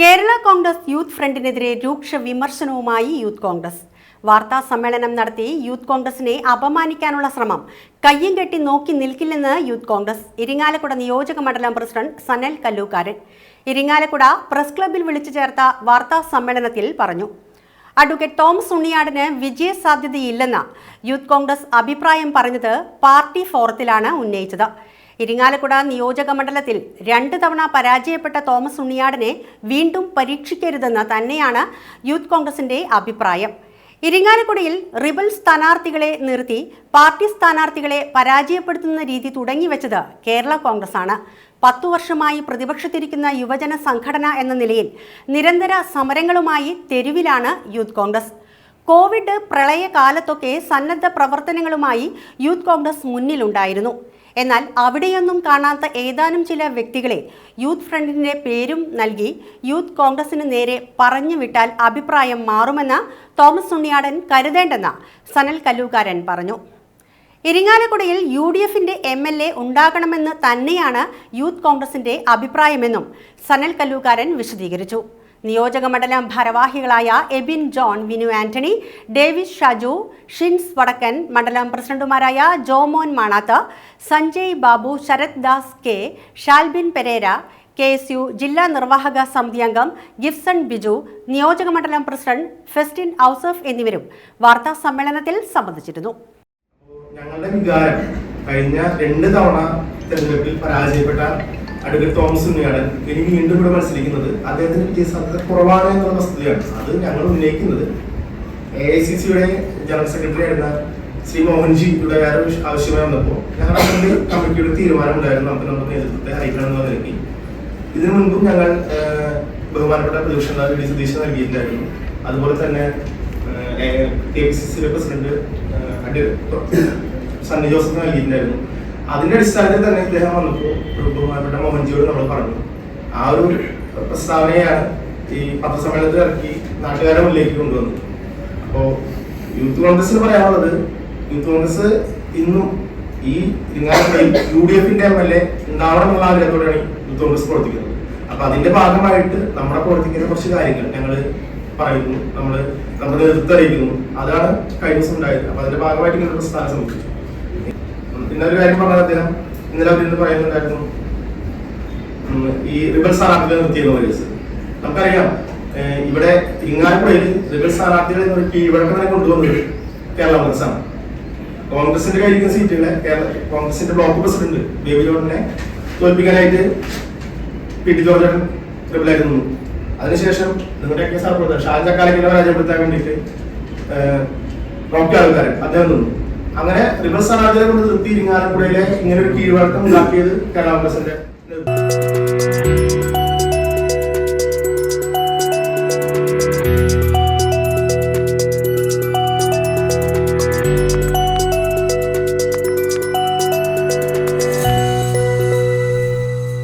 Kerala Congress youth ഫ്രണ്ടിനെതിരെ രൂക്ഷ വിമർശനവുമായി youth Congress. വാർത്താ സമ്മേളനം നടത്തി യൂത്ത് കോൺഗ്രസിനെ അപമാനിക്കാനുള്ള ശ്രമം. കയ്യും കെട്ടി നോക്കി നിൽക്കില്ലെന്ന് യൂത്ത് കോൺഗ്രസ്. ഇരിങ്ങാലക്കുട നിയോജക മണ്ഡലം പ്രസിഡന്റ് സനൽ കല്ലൂക്കാരൻ. ഇരിങ്ങാലക്കുട പ്രസ് ക്ലബിൽ വിളിച്ചു ചേർത്ത വാർത്താ സമ്മേളനത്തിൽ പറഞ്ഞു. അഡ്വക്കേറ്റ് തോമസ് ഉണ്ണിയാടിന് വിജയ സാധ്യതയില്ലെന്ന യൂത്ത് കോൺഗ്രസ് അഭിപ്രായം പറഞ്ഞത് പാർട്ടി ഫോറത്തിലാണ് ഉന്നയിച്ചത്. ഇരിങ്ങാലക്കുട നിയോജക മണ്ഡലത്തിൽ രണ്ട് തവണ പരാജയപ്പെട്ട തോമസ് ഉണ്ണിയാടിനെ വീണ്ടും പരീക്ഷിക്കരുതെന്ന് തന്നെയാണ് യൂത്ത് കോൺഗ്രസിന്റെ അഭിപ്രായം. ഇരിങ്ങാലക്കുടയിൽ റിബൽ സ്ഥാനാർത്ഥികളെ നിർത്തി പാർട്ടി സ്ഥാനാർത്ഥികളെ പരാജയപ്പെടുത്തുന്ന രീതി തുടങ്ങിവെച്ചത് കേരള കോൺഗ്രസ് ആണ് പത്തു വർഷമായി പ്രതിപക്ഷത്തിരിക്കുന്ന യുവജന സംഘടന എന്ന നിലയിൽ നിരന്തര സമരങ്ങളുമായി തെരുവിലാണ് യൂത്ത് കോൺഗ്രസ്. കോവിഡ് പ്രളയകാലത്തൊക്കെ സന്നദ്ധ പ്രവർത്തനങ്ങളുമായി യൂത്ത് കോൺഗ്രസ് മുന്നിലുണ്ടായിരുന്നു. എന്നാൽ അവിടെയൊന്നും കാണാത്ത ഏതാനും ചില വ്യക്തികളെ യൂത്ത് ഫ്രണ്ടിന്റെ പേരും നൽകി യൂത്ത് കോൺഗ്രസിന് നേരെ പറഞ്ഞു വിട്ടാൽ അഭിപ്രായം മാറുമെന്ന് തോമസ് ഉണ്ണിയാടൻ കരുതേണ്ടെന്ന് സനൽ കല്ലൂക്കാരൻ പറഞ്ഞു. ഇരിങ്ങാലക്കുടയിൽ യു ഡി എഫിന്റെ എം എൽ എ ഉണ്ടാകണമെന്ന് തന്നെയാണ് യൂത്ത് കോൺഗ്രസിന്റെ അഭിപ്രായമെന്നും സനൽ കല്ലൂക്കാരൻ വിശദീകരിച്ചു. നിയോജക മണ്ഡലം ഭാരവാഹികളായ Ebin John Vinu Antony Davis Shaju Shins Vadakkan മണ്ഡലം പ്രസിഡന്റുമാരായ Jomon Manath Sanjay Babu Sarath Das K Shalbin Pereira K S U ജില്ലാ നിർവാഹക സമിതി അംഗം ഗിഫ്സൺ ബിജു നിയോജക മണ്ഡലം പ്രസിഡന്റ് ഫെസ്റ്റിൻ ഔസഫ് എന്നിവരും വാർത്താ സമ്മേളനത്തിൽ സംബന്ധിച്ചിരുന്നു. ഞങ്ങളുടെ വികാരം കഴിഞ്ഞ രണ്ട് തവണ തെരഞ്ഞെടുപ്പിൽ പരാജയപ്പെട്ട അഡ്വക്കേറ്റ് തോമസ് ഉണ്ണിയാടൻ ഇനി വീണ്ടും ഇവിടെ മത്സരിക്കുന്നത് അദ്ദേഹത്തിന് വിജയ സാധ്യത കുറവാണ് എന്നുള്ള വസ്തുതയാണ്. അത് ഞങ്ങൾ ഉന്നയിക്കുന്നത്. എ ഐ സി സിയുടെ ജനറൽ സെക്രട്ടറി ആയിരുന്ന ശ്രീ മോഹൻജിയുടെ വേറെ വിഷ- ആവശ്യമായി വന്നപ്പോൾ ഞങ്ങൾ അതിന്റെ കമ്മിറ്റിയുടെ തീരുമാനം ഉണ്ടായിരുന്നു നമുക്ക് നമ്മുടെ നേതൃത്വത്തെ അറിയിക്കണം എന്ന് നിലയ്ക്ക്. ഇതിനു മുൻപും ഞങ്ങൾ ബഹുമാനപ്പെട്ട പ്രതിപക്ഷ നേതാവ് വി നൽകിയിട്ടുണ്ടായിരുന്നു. അതുപോലെ തന്നെ കെ പി സി സിയുടെ പ്രസിഡന്റ് സണ്ണി ജോസഫ് നൽകിയിട്ടുണ്ടായിരുന്നു. അതിന്റെ അടിസ്ഥാനത്തിൽ തന്നെ ഇദ്ദേഹം വന്നപ്പോൾ ബഹുമാനപ്പെട്ട മോഹൻജിയോട് നമ്മൾ പറഞ്ഞു. ആ ഒരു പ്രസ്താവനയാണ് ഈ പത്രസമ്മേളനത്തിൽ ഇറക്കി നാട്ടുകാരുടെ മുന്നിലേക്ക് കൊണ്ടുവന്നത്. അപ്പോ യൂത്ത് കോൺഗ്രസിന് പറയാനുള്ളത് യൂത്ത് കോൺഗ്രസ് ഇന്നും ഈ ഇരിങ്ങാലക്കുടയിൽ യു ഡി എഫിന്റെ എം എൽ എ ഉണ്ടാവണം എന്നുള്ള ആഗ്രഹത്തോടെയാണ് യൂത്ത് കോൺഗ്രസ് പ്രവർത്തിക്കുന്നത്. അപ്പൊ അതിന്റെ ഭാഗമായിട്ട് നമ്മുടെ പ്രവർത്തിക്കുന്ന കുറച്ച് കാര്യങ്ങൾ ഞങ്ങൾ പറയുന്നു നമ്മൾ നമ്മുടെ നേതൃത്വം അറിയിക്കുന്നു. അതാണ് കഴിഞ്ഞ ദിവസം ഉണ്ടായത്. അപ്പൊ അതിന്റെ ഭാഗമായിട്ട് ഇങ്ങനെ പ്രസ്ഥാനം സംബന്ധിച്ചു പിന്നെ ഒരു കാര്യം പറഞ്ഞത് അദ്ദേഹം ഇന്നലെ അവർ പറയുന്നുണ്ടായിരുന്നു. ഈ റിബൽ സ്ഥാനാർത്ഥികളെ നിർത്തിയെന്ന് കേസ് നമുക്കറിയാം ഇവിടെ ഇങ്ങാലക്കുടയിൽ റിബൽ സ്ഥാനാർത്ഥികളെ നിർത്തി ഇവിടെ തന്നെ കൊണ്ടുവന്നത് കേരള കോൺഗ്രസ് ആണ് കോൺഗ്രസിന്റെ കയ്യിരിക്കുന്ന സീറ്റുകളെ കേരള കോൺഗ്രസിന്റെ ബ്ലോക്ക് പ്രസിഡന്റ് ബേബി ജോണിനെ തോൽപ്പിക്കാനായിട്ട് പി ടി ജോർജൻ റിബലായിട്ട് നിന്നു. അതിനുശേഷം നിങ്ങളുടെയൊക്കെ സർപ്രദ ഷാൻ ചക്കാലക്കിനെ പരാജയപ്പെടുത്താൻ വേണ്ടിയിട്ട് റോക്കി ആൾക്കാരൻ അദ്ദേഹം നിന്നു. അങ്ങനെ റിബൽ സ്ഥാനാർത്ഥികളെ കൊണ്ട് നിർത്തി ഇരിങ്ങാലക്കുടയിലെ ഇങ്ങനെ ഒരു കീഴ്വഴക്കം ഉണ്ടാക്കിയത് കേരള കോൺഗ്രസിന്റെ